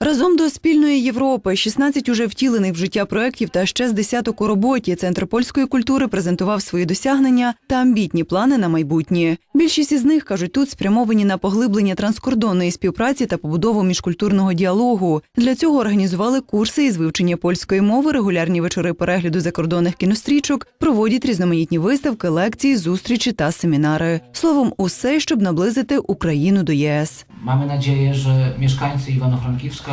Разом до спільної Європи 16 уже втілених в життя проєктів та ще з десяток у роботі. Центр польської культури презентував свої досягнення та амбітні плани на майбутнє. Більшість із них кажуть тут спрямовані на поглиблення транскордонної співпраці та побудову міжкультурного діалогу. Для цього організували курси із вивчення польської мови, регулярні вечори перегляду закордонних кінострічок, проводять різноманітні виставки, лекції, зустрічі та семінари. Словом, усе, щоб наблизити Україну до ЄС. Mamy nadzieję, że mieszkańcy Iwano-Frankiwska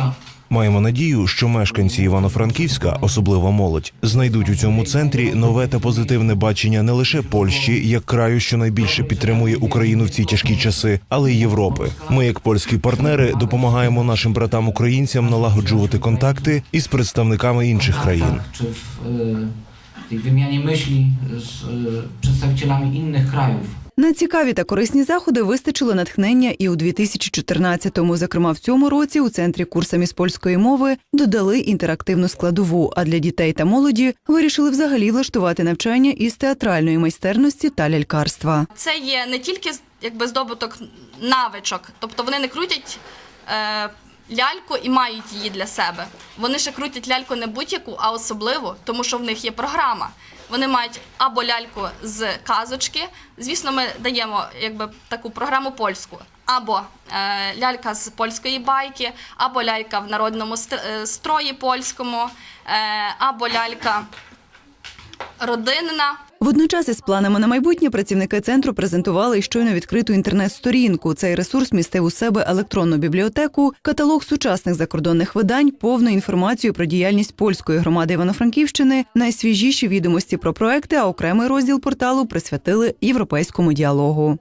Маємо надію, що мешканці Івано-Франківська, особливо молодь, знайдуть у цьому центрі нове та позитивне бачення не лише Польщі, як краю, що найбільше підтримує Україну в ці тяжкі часи, але й Європи. Ми, як польські партнери, допомагаємо нашим братам українцям налагоджувати контакти із представниками інших країн. czy w y, tej wymianie myśli z y, przedstawicielami innych krajów. На цікаві та корисні заходи вистачило натхнення і у 2014-му. Зокрема, в цьому році у центрі курсами з польської мови додали інтерактивну складову. А для дітей та молоді вирішили взагалі влаштувати навчання із театральної майстерності та лялькарства. це є не тільки якби здобуток навичок, тобто вони не крутять е, ляльку і мають її для себе. Вони ще крутять ляльку не будь-яку, а особливу, тому що в них є програма. Вони мають або ляльку з казочки. Звісно, ми даємо якби таку програму польську, або е, лялька з польської байки, або лялька в народному е, строї польському, е, або лялька родинна. Водночас із планами на майбутнє працівники центру презентували щойно відкриту інтернет-сторінку. Цей ресурс містив у себе електронну бібліотеку, каталог сучасних закордонних видань, повну інформацію про діяльність польської громади Івано-Франківщини, найсвіжіші відомості про проекти, а окремий розділ порталу присвятили європейському діалогу.